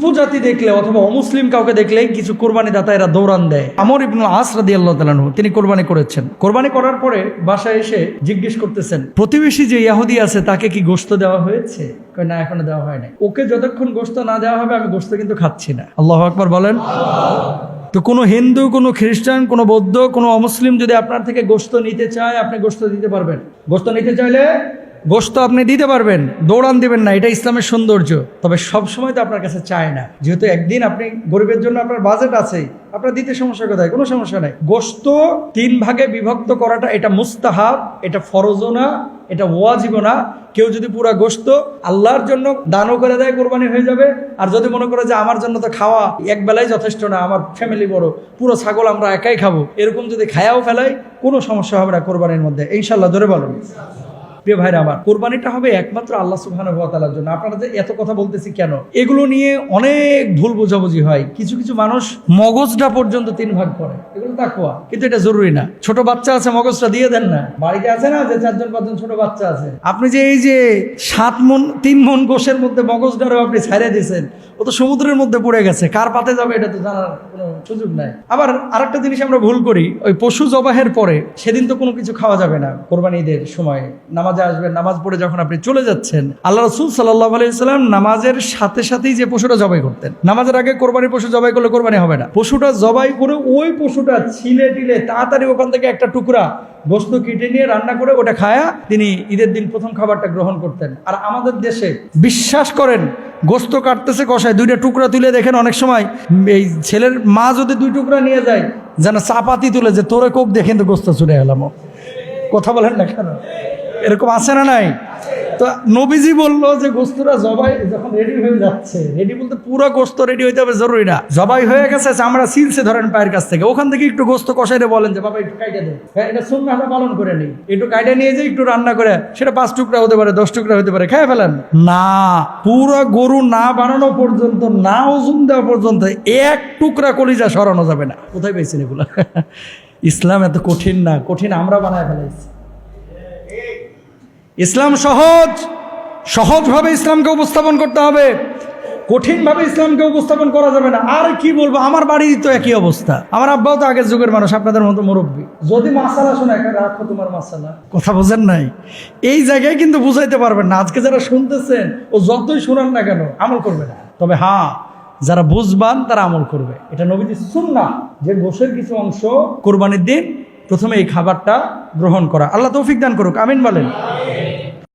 উপজাতি দেখলে অথবা অমুসলিম কাউকে দেখলে কিছু কোরবানি দাতা এরা দৌড়ান দেয়। আমর ইবনুল আস রাদি আল্লাহ তালানহু তিনি কোরবানি করেছেন। কোরবানি করার পরে বাসায় এসে জিজ্ঞেস করতেছেন, প্রতিবেশী যে ইয়াহুদি আছে, তাকে কি গোস্ত দেওয়া হয়েছে? না, এখনও দেওয়া হয় নাই। ওকে যতক্ষণ গোস্ত না দেওয়া হবে, আমি গোস্ত কিন্তু খাচ্ছি না। আল্লাহ আকবর বলেন। তো কোনো হিন্দু, কোনো খ্রিস্টান, কোনো বৌদ্ধ, কোনো অমুসলিম যদি আপনার থেকে গোস্ত নিতে চায়, আপনি গোস্ত দিতে পারবেন। গোস্ত নিতে চাইলে গোস্ত আপনি দিতে পারবেন, দৌড়ান দিবেন না, এটা ইসলামের সৌন্দর্য। তবে সব সময় তো আপনার কাছে চায় না। যেহেতু একদিন আপনি গরিবের জন্য আপনার বাজেট আছে আপনার দিতে সমস্যা কোথায়? কোনো সমস্যা নাই। গোস্ত তিন ভাগে বিভক্ত করাটা, এটা মুস্তাহাব, এটা ফরজও না, এটা ওয়াজিবও না। কেউ যদি পুরা গোস্ত আল্লাহর জন্য দানও করে দেয়, কোরবানি হয়ে যাবে। আর যদি মনে করে যে আমার জন্য তো খাওয়া এক বেলায় যথেষ্ট না, আমার ফ্যামিলি বড়, পুরো ছাগল আমরা একাই খাব, এরকম যদি খায়াও ফেলাই, কোনো সমস্যা হবে না কোরবানির মধ্যে। ইনশাল্লাহ ধরে বলুন। প্রিয় ভাইরা আমার, কোরবানিটা হবে একমাত্র আল্লাহ সুবহানাহু ওয়া তাআলার জন্য। আপনারা যে এত কথা বলতেছি কেন? এগুলো নিয়ে অনেক ভুল বোঝাবুঝি হয়। কিছু কিছু মানুষ মগজটা পর্যন্ত তিন ভাগ করে। এগুলো তাকুয়া কিন্তু এটা জরুরি না। ছোট বাচ্চা আছে, মগজটা দিয়ে দেন না। বাড়িতে আছে না যে চারজন, পাঁচজন ছোট বাচ্চা আছে? আপনি যে এই যে সাত মন, তিন মন গোশের মধ্যে মগজটারও আপনি ছাড়ে দিয়েছেন, ও তো সমুদ্রের মধ্যে পড়ে গেছে। কার পাতে যাবে এটা তো জানার কোনো সুযোগ নাই। আবার আরেকটা জিনিস আমরা ভুল করি, ওই পশু জবাহের পরে সেদিন তো কোনো কিছু খাওয়া যাবে না, কোরবানি ঈদের সময়। নামাজে আসবেন নামাজ পড়ে যখন আপনি চলে যাচ্ছেন, আল্লাহ রসুল সাল্লাহ আলাইসাল্লাম নামাজের সাথে সাথেই যে পশুটা জবাই করতেন। নামাজের আগে কোরবানি পশু জবাই করলে কোরবানি হবে না। পশুটা জবাই করে ওই পশুটা ছিলে টিলে তাড়াতাড়ি ওখান থেকে একটা টুকরা বস্তু কেটে নিয়ে রান্না করে ওটা খায়া তিনি ঈদের দিন প্রথম খাবারটা গ্রহণ করতেন। আর আমাদের দেশে বিশ্বাস করেন, গোস্ত কাটতেছে কষায় দুইটা টুকরা তুলে দেখেন অনেক সময় এই ছেলের মা যদি দুই টুকরা নিয়ে যায়, যেন চাপাতি তুলে যে তোরে কোপ দেখেন তো গোস্ত চলে এলাম। কথা বলেন না কেন? এরকম আছে না নাই? তো নবীজি বলল যে গোস্তরা জবাই যখন রেডি হয়ে যাচ্ছে রেডি বলতে পুরো গোস্ত রেডি হইতে হবে, জরুরি না। জবাই হয়ে গেছে আমরা সিলসে ধরেন পায়ের কাছ থেকে। ওখান থেকে একটু গোস্ত কষাইতে বলেন যে, বাবা, একটু কাইটে দে। হ্যাঁ এটা সুন্নাহটা পালন করে নিই। একটু কাইটে নিয়ে যে একটু রান্না করে, সেটা পাঁচ টুকরা হতে পারে, দশ টুকরা হতে পারে, খেয়ে ফেলেন। না, পুরো গরু না বানানো পর্যন্ত, না ওজন দেওয়া পর্যন্ত এক টুকরা কলিজা সরানো যাবে না। কোথায় পেয়েছেন এগুলো? ইসলাম এত কঠিন না, কঠিন আমরা বানায় ফেলাইছি। ইসলাম সহজ, সহজভাবে ইসলামকে উপস্থাপন করতে হবে, কঠিনভাবে ইসলামকে উপস্থাপন করা যাবে না। আর কি বলব, আমার বাড়ির তো একই অবস্থা। আমার আব্বাও তো আগের যুগের মানুষ, আপনাদের মতো মুরব্বী। যদি মাসালা শোনে একা রাখো তোমার মাসালা। কথা বোঝেন নাই? এই জায়গায় কিন্তু বুঝাইতে পারবেন না। আজকে যারা শুনতেছেন, ও যতই শোনান না কেন, আমল করবে না। তবে হ্যাঁ যারা বুঝবান, তারা আমল করবে। এটা নবীজি শুননা যে গোসের কিছু অংশ, কোরবানির দিন প্রথমে এই খাবারটা গ্রহণ করা। আল্লাহ তৌফিক দান করুক। আমিন বলেন।